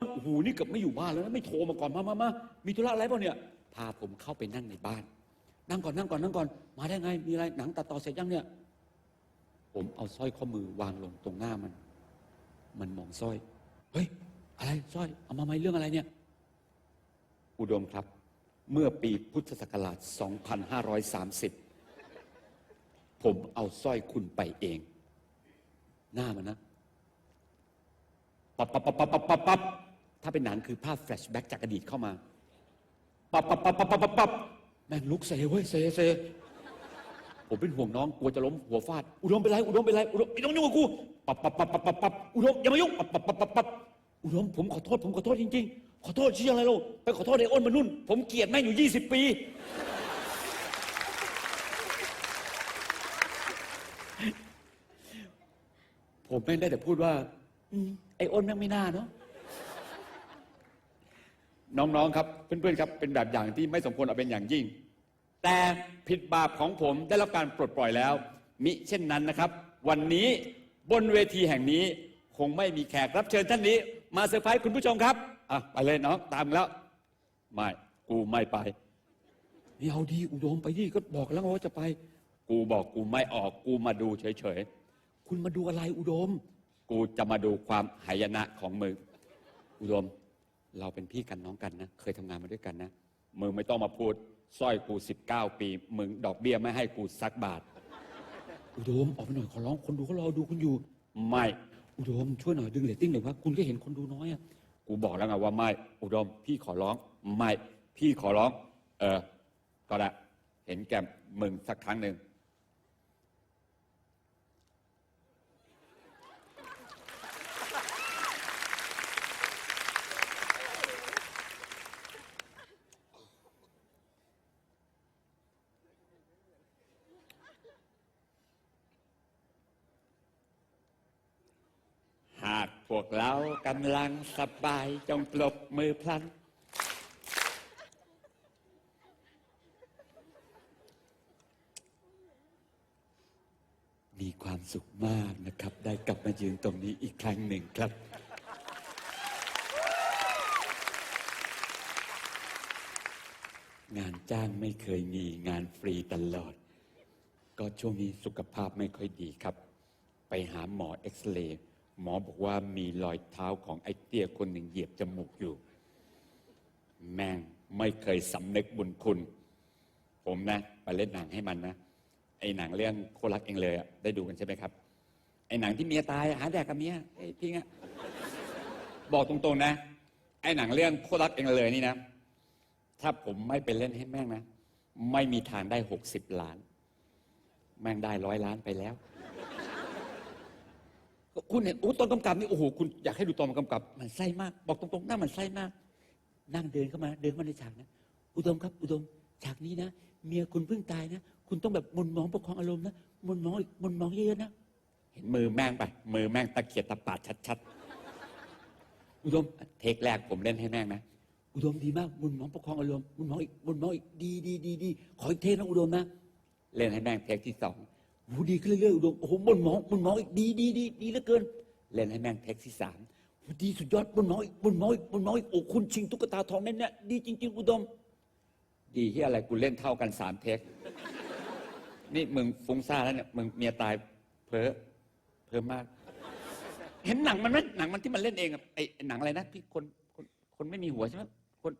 โอ้โหนี่เกือบไม่อยู่บ้านแล้วนะไม่โทรมาก่อนมามามามีธุระอะไรเปล่าเนี่ย พาผมเข้าไปนั่งในบ้าน นั่งก่อนนั่งก่อนนั่งก่อน มาได้ไง มีอะไรหนังตัดต่อเสร็จยังเนี่ย ผมเอาสร้อยข้อมือวางลงตรงหน้ามัน มันมองสร้อย เฮ้ย อะไรสร้อย เอามาไหมเรื่องอะไรเนี่ย อุดมครับ เมื่อปีพุทธศักราช 2530 ผมเอาสร้อยคุณไปเอง หน้ามันนะ ปับปับปับปับปับปับปับ ถ้าเป็นหนังคือภาพแฟลชแบ็กจากอดีตเข้ามาปับปับปับปับปับปับปับแม่งลุกเซเว้ยเซเซผมเป็นห่วงน้องกลัวจะล้มหัวฟาด อุดมเป็นไรอุดมเป็นไรอุดมไม่ต้องยุ่งกับกูปับปับปับปับปับปับอุดมอย่ามายุ่งปับปับปับปับปับอุดมผมขอโทษ ผมขอโทษจริง ๆ ขอโทษชี้ออะไรลูกไปขอโทษไอ้อ้นมานุ่น ผมเกลียดแม่งอยู่ 20 ปี ผมแม่งได้แต่พูดว่าไอ้อ้นแม่งไม่น่าเนาะ น้องๆครับ เพื่อนๆครับเป็นแบบอย่างที่ไม่สมควรเอาเป็นอย่างยิ่ง แต่ผิดบาปของผมได้รับการปลดปล่อยแล้ว มิเช่นนั้นนะครับ วันนี้บนเวทีแห่งนี้คงไม่มีแขกรับเชิญท่านนี้ มาเซอร์ไพรส์คุณผู้ชมครับอะไปเลยน้องตามแล้ว ไม่กูไม่ไปนี่เอาดีอุดมไปดิก็บอกแล้วว่าจะไป กูบอกกูไม่ออกกูมาดูเฉยๆคุณมาดูอะไรอุดม กูจะมาดูความหายนะของมึงอุดม เราเป็นพี่กันน้องกันนะ เคยทำงานมาด้วยกันนะ มึงไม่ต้องมาพูดสร้อยกูสิบเก้าปี มึงดอกเบี้ยไม่ให้กูสักบาท อุดมออกไปหน่อยขอร้องคนดูเขารอดูคุณอยู่ ไม่ อุดมช่วยหน่อยดึงเรตติ้งหน่อยว่าคุณก็เห็นคนดูน้อยอะกูบอกแล้วไงว่าไม่ อุดม พี่ขอร้อง ไม่ พี่ขอร้อง เออ ก็ได้ เห็นแก่มึงสักครั้งหนึ่ง หากพวกเรากำลังสบายจงปรบมือพลัน มีความสุขมากนะครับ ได้กลับมายืนตรงนี้อีกครั้งหนึ่งครับ งานจ้างไม่เคยมีงานฟรีตลอด ก็ช่วงนี้สุขภาพไม่ค่อยดีครับ ไปหาหมอเอ็กซเรย์ หมอบอกว่ามีรอยเท้าของไอ้เตี้ยคนหนึ่งเหยียบจมูกอยู่ แม่งไม่เคยสำนึกบุญคุณ ผมนะไปเล่นหนังให้มันนะไอ้หนังเรื่องโครักเองเลยอะได้ดูกันใช่ไหมครับ ไอ้หนังที่เมียตายหาแดกกับเมียไอ้พิงอะบอกตรงๆนะ ไอ้หนังเรื่องโครักเองเลยนี่นะ ถ้าผมไม่ไปเล่นให้แม่งนะ ไม่มีทางได้หกสิบล้าน แม่งได้ร้อยล้านไปแล้ว คุณเห็นโอ้ตอนกำกับนี่โอ้โหคุณอยากให้ดูตอนกำกับ มันไส้มาก บอกตรงๆหน้ามันไส้มาก นั่งเดินเข้ามา เดินเข้ามาในฉากนะ อุดมครับ อุดม ฉากนี้นะ เมียคุณเพิ่งตายนะ คุณต้องแบบมนมองประคองอารมณ์นะมนมองอีกมนมองเยอะๆนะ เห็นมือแม่งไป มือแม่งตะเกียบตะปาดชัดๆ อุดม เทคแรกผมเล่นให้แม่งนะ อุดมดีมากมนมองประคองอารมณ์มนมองอีกมนมองอีก ดีดีดีดีขออีกเทคนะอุดมนะ เล่นให้แม่งเทคที่สอง หดีขึ้นเรื่อยๆอุดมโอ้โหมนมองมนมองอีกดีดีดีดีเหลือเกินเล่นให้แม่งเทคที่สามโหดีสุดยอดมนมองอีกมนมองอีกมนมองอีกโอ้คุณชิงตุ๊กตาทองแน่ๆดีจริง ๆ อุดม ดีที่อะไรกูเล่นเท่ากันสามเทคนี่มึงฟุ้งซ่านแล้วเนี่ยมึงเมียตายเพ้อเพ้อมาก เห็นหนังมันไหมหนังมันที่มันเล่นเองอะไอ้ไอ้หนังอะไรนะพี่คนคนคนไม่มีหัวใช่ไหมคน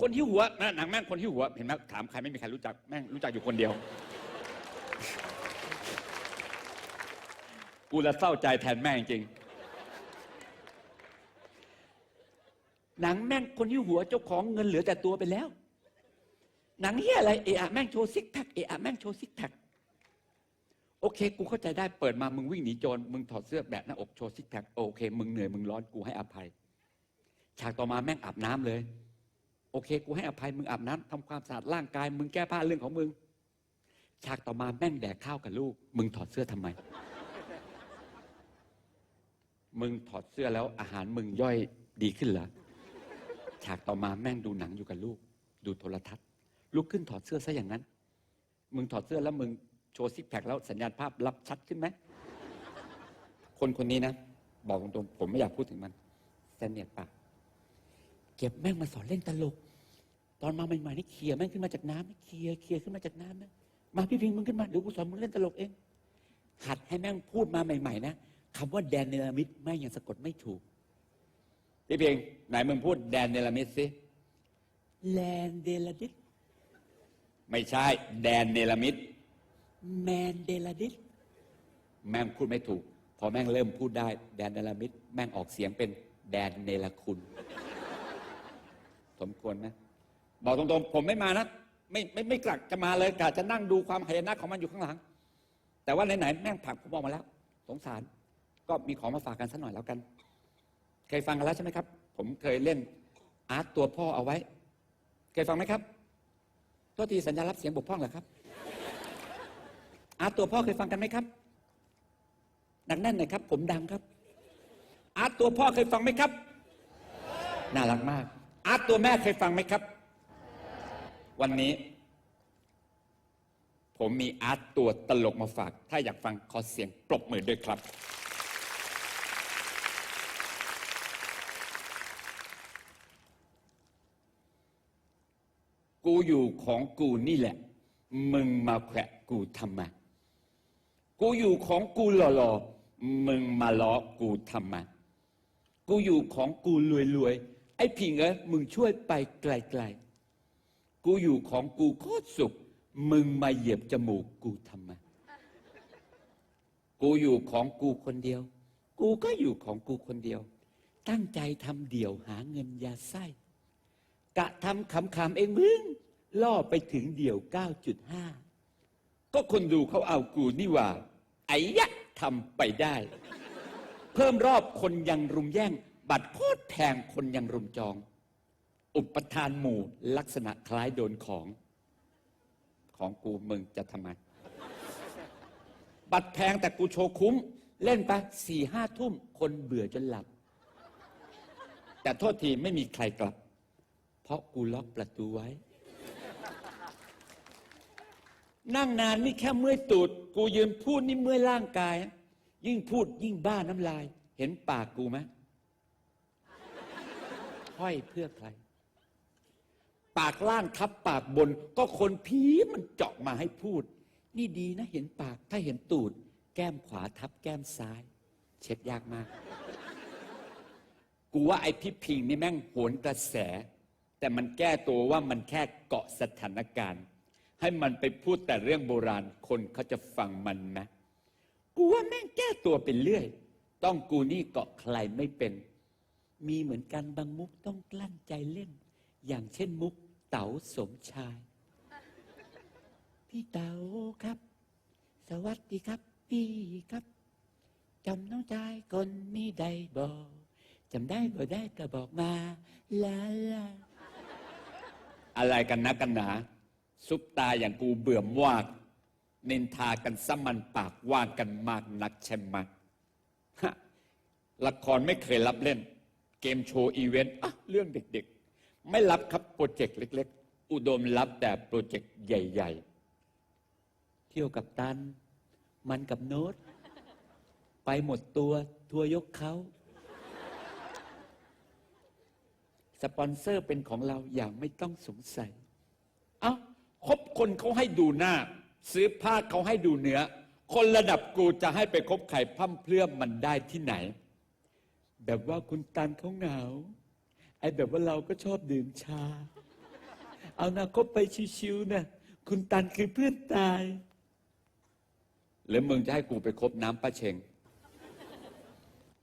คนที่หัวนะหนังแม่งคนที่หัว เห็นไหมถามใครไม่มีใครรู้จักแม่งรู้จักอยู่คนเดียว กูละเศร้าใจแทนแม่งจริงหนังแม่งคนที่หัวเจ้าของเงินเหลือแต่ตัวไปแล้ว หนังเฮียอะไรเอะแม่งโชว์ซิกแพคเอะอะแม่งโชว์ซิกแพคโอเค กูเข้าใจได้เปิดมามึงวิ่งหนีโจรมึงถอดเสื้อแบบหน้าอกโชว์ซิกแพคโอเค มึงเหนื่อยมึงร้อนกูให้อภัย ฉากต่อมาแม่งอาบน้ำเลย โอเค กูให้อภัยมึงอาบน้ำทำความสะอาดร่างกาย มึงแก้ผ้าเรื่องของมึง ฉากต่อมาแม่งแดกข้าวกับลูก มึงถอดเสื้อทำไม มึงถอดเสื้อแล้วอาหารมึงย่อยดีขึ้นเหรอฉากต่อมาแม่งดูหนังอยู่กับลูก ดูโทรทัศน์ ลุกขึ้นถอดเสื้อซะอย่างนั้น มึงถอดเสื้อแล้วมึงโชว์ซิกแพคแล้วสัญญาณภาพรับชัดขึ้นไหมคนคนนี้นะ บอกตรงๆผมไม่อยากพูดถึงมันเสนียดปากเก็บแม่งมาสอนเล่นตลก ตอนมาใหม่ๆนี่เคลียร์แม่งขึ้นมาจากน้ำนะเคลียร์เคลียร์ขึ้นมาจากน้ำนะมาพี่พิงมึงขึ้นมาเดี๋ยวกูสอนมึงเล่นตลกเองหัดให้แม่งพูดมาใหม่ ๆ นะ คำว่าแดนเนลามิดแม่งยังสะกดไม่ถูก พี่พิงไหนมึงพูดแดนเนลามิดสิแลนเดลาดิสไม่ใช่ แดนเนลามิดแมนเดลาดิสแม่งพูดไม่ถูก พอแม่งเริ่มพูดได้ แดนเนลามิดแม่งออกเสียงเป็นแดนเนลคุณ สมควรไหมบอกตรงๆ ผมไม่มานะไม่ไม่ไม่กลักจะมาเลยกะจะนั่งดูความหายนะของมันอยู่ข้างหลัง แต่ว่าไหนๆแม่งผลักผมออกมาแล้ว สงสาร ก็มีของมาฝากกันสักหน่อยแล้วกัน เคยฟังกันแล้วใช่ไหมครับ ผมเคยเล่นอาร์ตตัวพ่อเอาไว้ เคยฟังไหมครับโทษทีสัญญารับเสียงบกพร่องเหรอครับ อาร์ตตัวพ่อเคยฟังกันไหมครับหนักแน่นหน่อยครับ ผมดังครับ อาร์ตตัวพ่อเคยฟังไหมครับ น่ารักมาก อาร์ตตัวแม่เคยฟังไหมครับ วันนี้ ผมมีอาร์ตตัวตลกมาฝาก ถ้าอยากฟังขอเสียงปรบมือด้วยครับ กูอยู่ของกูนี่แหละ มึงมาแขวะกูทำไมกูอยู่ของกูหล่อๆมึงมาล้อกูทำไมกูอยู่ของกูรวยๆไอ้พิงเอ้ยมึงช่วยไปไกลๆกูอยู่ของกูโคตรสุข มึงมาเหยียบจมูกกูทำไมกูอยู่ของกูคนเดียว กูก็อยู่ของกูคนเดียว ตั้งใจทำเดี่ยวหาเงินยาไส้ กะทำขำๆเองมึงล่อไปถึงเดี่ยว 9.5 ก็คนดูเขาเอากูนี่ว่า ไอ้ยะทำไปได้ เพิ่มรอบคนยังรุมแย่ง บัตรโคตรแพงคนยังรุมจอง อุปทานหมู่ลักษณะคล้ายโดนของ ของกูมึงจะทำไม บัตรแพงแต่กูโชว์คุ้ม เล่นไปสี่ห้าทุ่มคนเบื่อจนหลับ แต่โทษทีไม่มีใครกลับ เพราะกูล็อกประตูไว้ นั่งนานนี่แค่เมื่อยตูด กูยืนพูดนี่เมื่อยร่างกาย ยิ่งพูดยิ่งบ้าน้ำลาย เห็นปากกูไหมห้อยเพื่อใคร ปากล่างทับปากบน ก็คนผีมันเจาะมาให้พูด นี่ดีนะ เห็นปากถ้าเห็นตูด แก้มขวาทับแก้มซ้าย เช็ดยากมาก กูว่าไอ้พี่พิงนี่แม่งโหนกระแส แต่มันแก้ตัวว่ามันแค่เกาะสถานการณ์ ให้มันไปพูดแต่เรื่องโบราณคนเขาจะฟังมันไหมกูว่าแม่งแก้ตัวเป็นเรื่อย ต้องกูนี่เกาะใครไม่เป็น มีเหมือนกันบางมุกต้องกลั้นใจเล่น อย่างเช่นมุกเต๋าสมชาย พี่เต๋าครับ สวัสดีครับ พี่ครับจำน้องชายคนนี้ได้บอกจำได้บ่ได้ก็บอกมาลาลา อะไรกันนะกันหนา ซุปตาอย่างกูเบื่อมวากนินทากันซ้ำมันปากว่ากันมากนักใช่ไหมฮะละครไม่เคยรับเล่น เกมโชว์อีเวนต์อะเรื่องเด็กๆ ไม่รับครับโปรเจกต์เล็ก ๆ อุดมรับแต่โปรเจกต์ใหญ่ ๆ เที่ยวกับตัน มันกับโน้ต ไปหมดตัว ทัวยกเขา สปอนเซอร์เป็นของเราอย่างไม่ต้องสงสัย เอ้าคบคนเขาให้ดูหน้า ซื้อผ้าเขาให้ดูเนื้อ คนระดับกูจะให้ไปคบไข่พั่มเพลื่อมมันได้ที่ไหน แบบว่าคุณตันเขาเหงา ไอ้แบบว่าเราก็ชอบดื่มชา เอานะคบไปชิวๆนะคุณตันคือเพื่อนตาย หรือมึงจะให้กูไปคบน้ำป้าเชง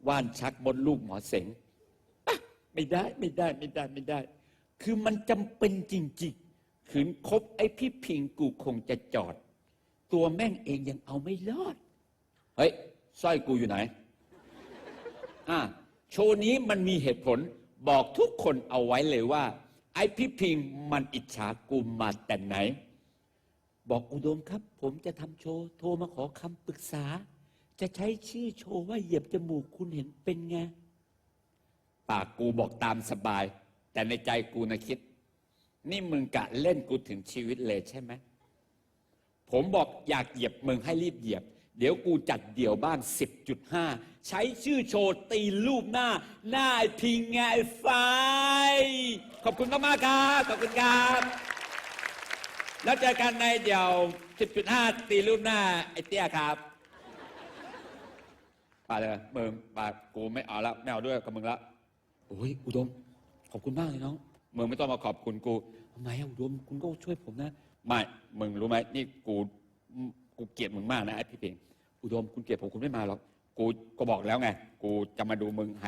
ว่านชักบนลูกหมอเสง ไม่ได้ไม่ได้ไม่ได้ไม่ได้ คือมันจำเป็นจริงๆขืนคบไอ้พี่พิงกูคงจะจอด ตัวแม่งเองยังเอาไม่รอด เฮ้ยสร้อยกูอยู่ไหน อะโชว์นี้มันมีเหตุผลบอกทุกคนเอาไว้เลยว่า ไอ้พี่พิงมันอิจฉากูมาแต่ไหน บอกอุดมครับ ผมจะทำโชว์โทรมาขอคำปรึกษา จะใช้ชื่อโชว์ว่าเหยียบจมูกคุณเห็นเป็นไง ปากกูบอกตามสบาย แต่ในใจกูนะคิด นี่มึงกะเล่นกูถึงชีวิตเลยใช่ไหมผมบอกอยากเหยียบมึงให้รีบเหยียบ เดี๋ยวกูจัดเดี่ยวบ้าง 10.5 ใช้ชื่อโชว์ตีรูปหน้า หน้าไอ้พิงไงไอ้ไฟ ขอบคุณมากๆครับ ขอบคุณครับ แล้วเจอกันในเดี่ยว 10.5 ตีรูปหน้า ไอ้เตี้ยครับไปเลยมึงไปกูไม่เอาแล้วไม่เอาด้วยกับมึงละ โอ้ยอุดม ขอบคุณมากเลยน้อง มึงไม่ต้องมาขอบคุณกูทำไมอะอุดมคุณก็ช่วยผมนะ ไม่ มึงรู้ไหมนี่กูกูเกลียดมึงมากนะไอ้พี่เพลงอุดมคุณเกลียดผมคุณไม่มาหรอก กูก็บอกแล้วไง กูจะมาดูมึง